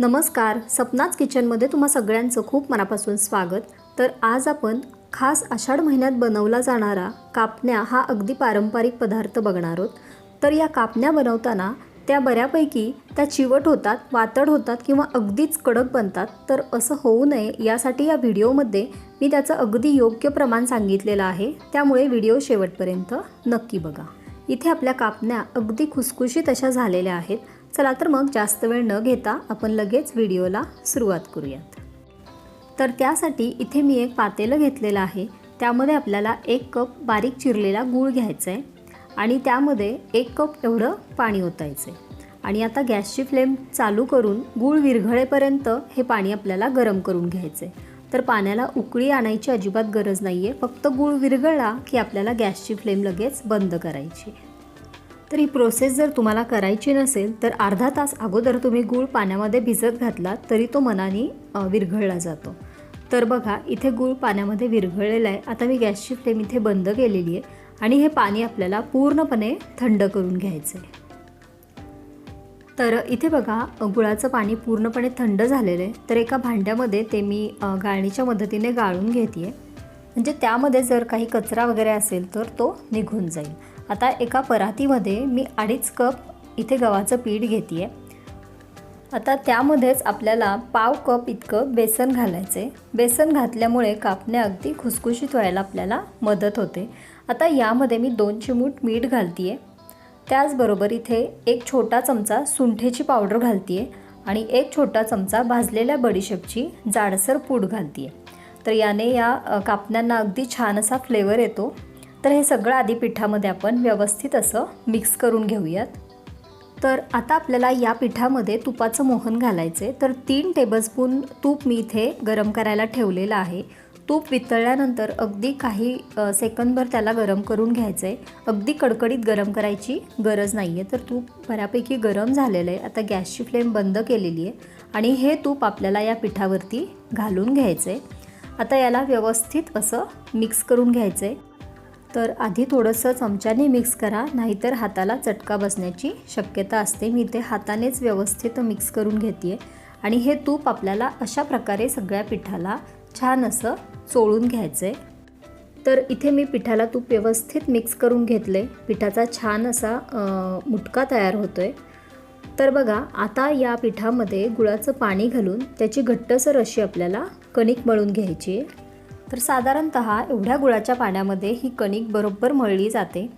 नमस्कार. सपनाच किचनमध्ये तुम्हा सगळ्यांचं खूप मनापासून स्वागत. तर आज आपण खास आषाढ महिन्यात बनवला जाणारा कापण्या हा अगदी पारंपरिक पदार्थ बघणार आहोत. तर या कापण्या बनवताना त्या बऱ्यापैकी त्या चिवट होतात वातड होतात किंवा अगदीच कडक बनतात. तर असं होऊ नये यासाठी या व्हिडिओमध्ये मी त्याचं अगदी योग्य प्रमाण सांगितलेलं आहे. त्यामुळे व्हिडिओ शेवटपर्यंत नक्की बघा. इथे आपल्या कापण्या अगदी खुसखुशीत अशा झालेल्या आहेत. चला तर मग जास्त वेळ न घेता आपण लगेच व्हिडिओला सुरुवात करूयात. तर त्यासाठी इथे मी एक पातेलं घेतलेलं आहे. त्यामध्ये आपल्याला एक कप बारीक चिरलेला गूळ घ्यायचा आहे आणि त्यामध्ये एक कप एवढं पाणी ओतायचं आहे आणि आता गॅसची फ्लेम चालू करून गूळ विरघळेपर्यंत हे पाणी आपल्याला गरम करून घ्यायचं आहे तर पाण्याला उकळी आणायची अजिबात गरज नाही आहे फक्त गूळ विरघळला की आपल्याला गॅसची फ्लेम लगेच बंद करायची. तर ही प्रोसेस जर तुम्हाला करायची नसेल तर अर्धा तास अगोदर तुम्ही गूळ पाण्यामध्ये भिजत घातलात तरी तो मनाने विरघळला जातो. तर बघा इथे गूळ पाण्यामध्ये विरघळलेला आहे. आता मी गॅसची फ्लेम इथे बंद केलेली आहे आणि हे पाणी आपल्याला पूर्णपणे थंड करून घ्यायचं आहे तर इथे बघा गुळाचं पाणी पूर्णपणे थंड झालेलं आहे. तर एका भांड्यामध्ये ते मी गाळणीच्या मदतीने गाळून घेते म्हणजे त्यामध्ये जर काही कचरा वगैरे असेल तर तो निघून जाईल. आता एका परातीमध्ये मी अडीच कप इथे गव्हाचं पीठ घेते आहे आता त्यामध्येच आपल्याला पाव कप इतकं बेसन घालायचं बेसन घातल्यामुळे कापण्या अगदी खुसखुशीत व्हायला आपल्याला मदत होते. आता यामध्ये मी दोन चिमूट मीठ घालते आहे त्याचबरोबर इथे एक छोटा चमचा सुंठेची पावडर घालते आहे आणि एक छोटा चमचा भाजलेल्या बडीशेपची जाडसर पूड घालते आहे तर याने या कापण्यांना अगदी छान असा फ्लेवर येतो. तर हे सगळं आधी पिठामध्ये आपण व्यवस्थित असं मिक्स करून घेऊयात. तर आता आपल्याला या पिठामध्ये तुपाचं मोहन घालायचं आहे. तर तीन टेबलस्पून तूप मी इथे गरम करायला ठेवलेलं आहे. तूप वितळल्यानंतर अगदी काही सेकंदभर त्याला गरम करून घ्यायचं आहे अगदी कडकडीत गरम करायची गरज नाही आहे तर तूप बऱ्यापैकी गरम झालेलं आहे. आता गॅसची फ्लेम बंद केलेली आहे. आणि हे तूप आपल्याला या पिठावरती घालून घ्यायचं आहे आता याला व्यवस्थित असं मिक्स करून घ्यायचं आहे तर आधी थोडंसं चमच्याने मिक्स करा नाहीतर हाताला चटका बसण्याची शक्यता असते. मी इथे हातानेच व्यवस्थित मिक्स करून घेते आणि हे तूप आपल्याला अशा प्रकारे सगळ्या पिठाला छान असं चोळून घ्यायचं आहे तर इथे मी पिठाला तूप व्यवस्थित मिक्स करून घेतले पिठाचा छान असा मुटका तयार होतो आहे तर बघा आता या पिठामध्ये गुळाचं पाणी घालून त्याची घट्टसर अशी आपल्याला कणिक मळून घ्यायची आहे. तर साधारणत एवढ्या गुळाच्या पाण्यामध्ये ही कणिक बरोबर मळली जाते.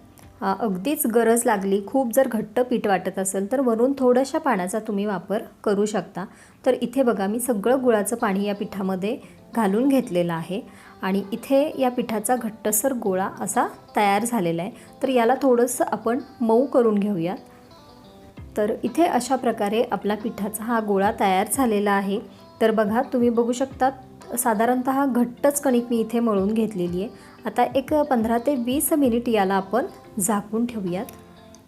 अगदीच गरज लागली खूप जर घट्ट पीठ वाटत असेल तर वरून थोड्याशा पाण्याचा तुम्ही वापर करू शकता. तर इथे बघा मी सगळं गुळाचं पाणी या पिठामध्ये घालून घेतलेलं आहे आणि इथे या पिठाचा घट्टसर गोळा असा तयार झालेला आहे. तर याला थोडंसं आपण मऊ करून घेऊयात. तर इथे अशा प्रकारे आपला पिठाचा हा गोळा तयार झालेला आहे. तर बघा तुम्ही बघू शकता साधारणत घट्टच कणिक मी इथे मळून घेतलेली आहे. आता एक पंधरा ते वीस मिनिट याला आपण झाकून ठेवूयात.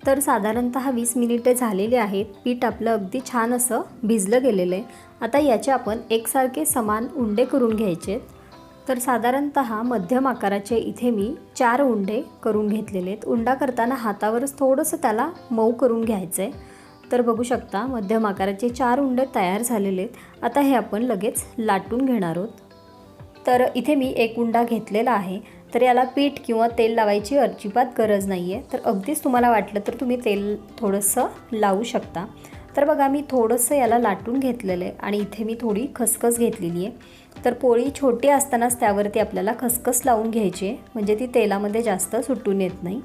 तर साधारणत वीस मिनिटे झालेले आहेत. पीठ आपलं अगदी छान असं भिजलं गेलेलं आहे. आता याचे आपण एकसारखे समान उंडे करून घ्यायचे तर साधारणत मध्यम आकाराचे इथे मी चार उंडे करून घेतलेले आहेत. उंडा करताना हातावरच थोडंसं त्याला मऊ करून घ्यायचं आहे तर बघू शकता मध्यम आकाराचे चार उंड तयार झालेले आहेत. आता हे आपण लगेच लाटून घेणार आहोत. तर इथे मी एक उंडा घेतलेला आहे. तर याला पीठ किंवा तेल लावायची अजिबात गरज नाही आहे तर अगदीच तुम्हाला वाटलं तर तुम्ही तेल थोडंसं लावू शकता. तर बघा मी थोडंसं याला लाटून घेतलेलं आहे आणि इथे मी थोडी खसखस घेतलेली आहे. तर पोळी छोटी असतानाच त्यावरती आपल्याला खसखस लावून घ्यायची आहे. म्हणजे ती तेलामध्ये जास्त सुटून येत नाही.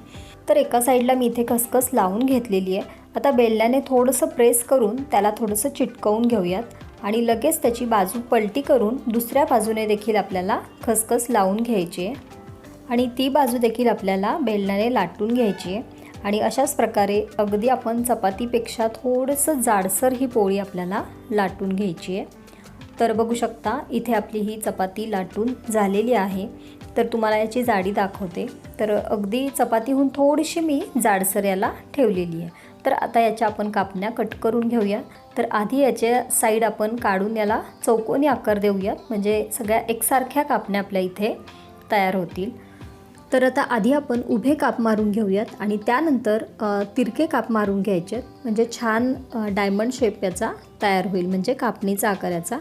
तर एका साईडला मी इथे खसखस लावून घेतलेली आहे. आता बेलल्याने थोडंसं प्रेस करून त्याला थोडंसं चिटकवून घेऊयात. आणि लगेच त्याची बाजू पलटी करून दुसऱ्या बाजूने देखील आपल्याला खसखस लावून घ्यायची आहे. आणि ती बाजू देखील आपल्याला बेलण्याने लाटून घ्यायची आहे. आणि अशाच प्रकारे अगदी आपण चपातीपेक्षा थोडंसं जाडसर ही पोळी आपल्याला लाटून घ्यायची आहे. तर बघू शकता इथे आपली ही चपाती लाटून झालेली आहे. तर तुम्हाला याची जाडी दाखवते. तर अगदी चपातीहून थोडीशी मी जाडसर याला ठेवलेली आहे. तर आता याच्या आपण कापण्या कट करून घेऊया. तर आधी याच्या साईड आपण काढून याला चौकोनी आकार देऊयात. म्हणजे सगळ्या एकसारख्या कापण्या आपल्या इथे तयार होतील. तर आता आधी आपण उभे काप मारून घेऊयात आणि त्यानंतर तिरके काप मारून घ्यायचे आहेत. म्हणजे छान डायमंड शेप याचा तयार होईल. म्हणजे कापणीचा आकार याचा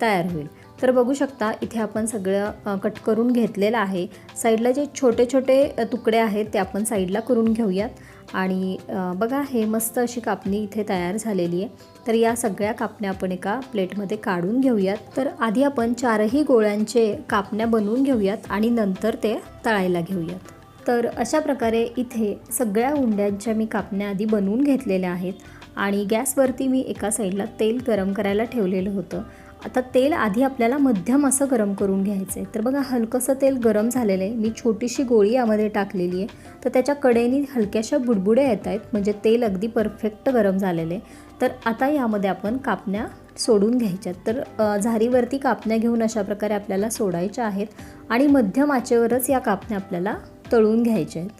तयार होईल. तर बघू शकता इथे आपण सगळं कट करून घेतलेलं आहे. साईडला जे छोटे छोटे तुकडे आहेत ते आपण साईडला करून घेऊयात. आणि बघा हे मस्त अशी कापणी इथे तयार झालेली आहे. तर या सगळ्या कापण्या आपण एका प्लेटमध्ये काढून घेऊयात. तर आधी आपण चारही गोळ्यांचे कापण्या बनवून घेऊयात आणि नंतर ते तळायला घेऊयात. तर अशा प्रकारे इथे सगळ्या उंड्यांच्या मी कापण्या आधी बनवून घेतलेल्या आहेत. आणि गॅसवरती मी एका साईडला तेल गरम करायला ठेवलेलं होतं. आता तेल आधी आपल्याला मध्यम असं गरम करून घ्यायचं आहे तर बघा हलकंसं तेल गरम झालेलं आहे. मी छोटीशी गोळी यामध्ये टाकलेली आहे. तर त्याच्या कडेनी हलक्याशा बुडबुड्या येत आहेत म्हणजे तेल अगदी परफेक्ट गरम झालेलं आहे. तर आता यामध्ये आपण कापण्या सोडून घ्यायच्यात. तर झारीवरती कापण्या घेऊन अशा प्रकारे आपल्याला सोडायच्या आहेत. आणि मध्यम आचेवरच या कापण्या आपल्याला तळून घ्यायच्या आहेत.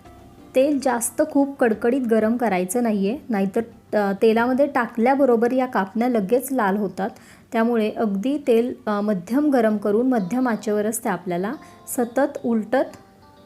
तेल जास्त खूप कडकडीत गरम करायचं नाही आहे नाहीतर तेलामध्ये टाकल्याबरोबर या कापण्या लगेच लाल होतात. त्यामुळे अगदी तेल मध्यम गरम करून मध्यम आचेवरच त्या आपल्याला सतत उलटत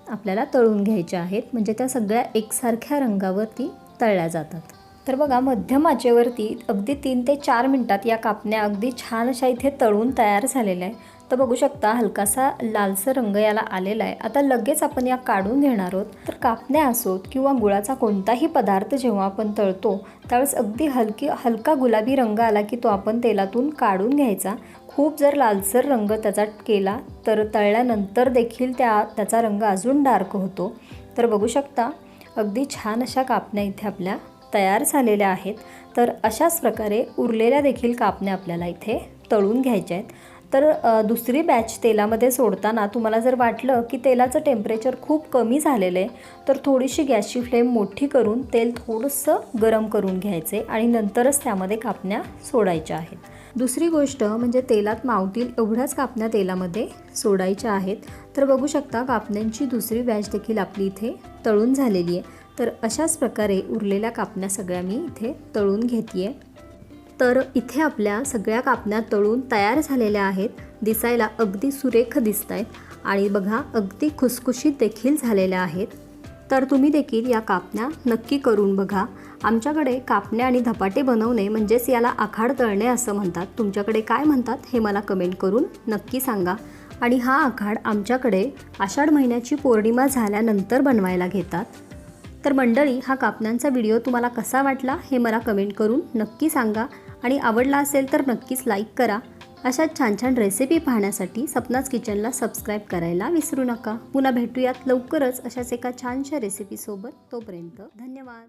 आपल्याला तळून घ्यायच्या आहेत. म्हणजे त्या सगळ्या एकसारख्या रंगावरती तळल्या जातात. तर बघा मध्यम आचेवरती अगदी तीन ते चार मिनटात या कापण्या अगदी छान अशा इथे तळून तयार झालेल्या आहे तर बघू शकता हलकासा लालसर रंग याला आलेला आहे. आता लगेच आपण या काढून घेणार आहोत. तर कापण्या असोत किंवा गुळाचा कोणताही पदार्थ जेव्हा आपण तळतो त्यावेळेस अगदी हलकी हलका गुलाबी रंग आला की तो आपण तेलातून काढून घ्यायचा. खूप जर लालसर रंग त्याचा केला तर तळल्यानंतर देखील त्या त्याचा रंग अजून डार्क होतो. तर बघू शकता अगदी छान अशा कापण्या इथे आपल्या तयार झालेल्या आहेत. तर अशाच प्रकारे उरलेल्या देखील कापण्या आपल्याला इथे तळून घ्यायच्या आहेत. तर दुसरी बॅच तेलामध्ये सोडताना तुम्हाला जर वाटलं की तेलाचं टेम्परेचर खूप कमी झालेलं आहे तर थोडीशी गॅसची फ्लेम मोठी करून तेल थोडंसं गरम करून घ्यायचे आणि नंतरच त्यामध्ये कापण्या सोडायच्या आहेत. दुसरी गोष्ट म्हणजे तेलात मावतील एवढ्याच कापण्या तेलामध्ये सोडायच्या आहेत. तर बघू शकता कापण्यांची दुसरी बॅच देखील आपली इथे तळून झालेली आहे. तर अशाच प्रकारे उरलेल्या कापण्या सगळ्या मी इथे तळून घेते आहे तर इथे आपल्या सगळ्या कापण्या तळून तयार झालेल्या आहेत. दिसायला अगदी सुरेख दिसत आहेत आणि बघा अगदी खुसखुशीत देखील झालेल्या आहेत. तर तुम्ही देखील या कापण्या नक्की करून बघा. आमच्याकडे कापण्या आणि धपाटे बनवणे म्हणजेच याला आखाड तळणे असं म्हणतात. तुमच्याकडे काय म्हणतात हे मला कमेंट करून नक्की सांगा. आणि हा आखाड आमच्याकडे आषाढ महिन्याची पौर्णिमा झाल्यानंतर बनवायला घेतात. तर मंडळी हा कापण्यांचा व्हिडिओ तुम्हाला कसा वाटला हे मला कमेंट करून नक्की सांगा. आणि आवडला असेल तर नक्कीच लाईक करा. अशा छान छान रेसिपी पाहण्यासाठी सपनाच किचनला सबस्क्राईब करायला विसरू नका. पुन्हा भेटूयात लवकरच अशाच एका छानशा रेसिपीसोबत तोपर्यंत धन्यवाद.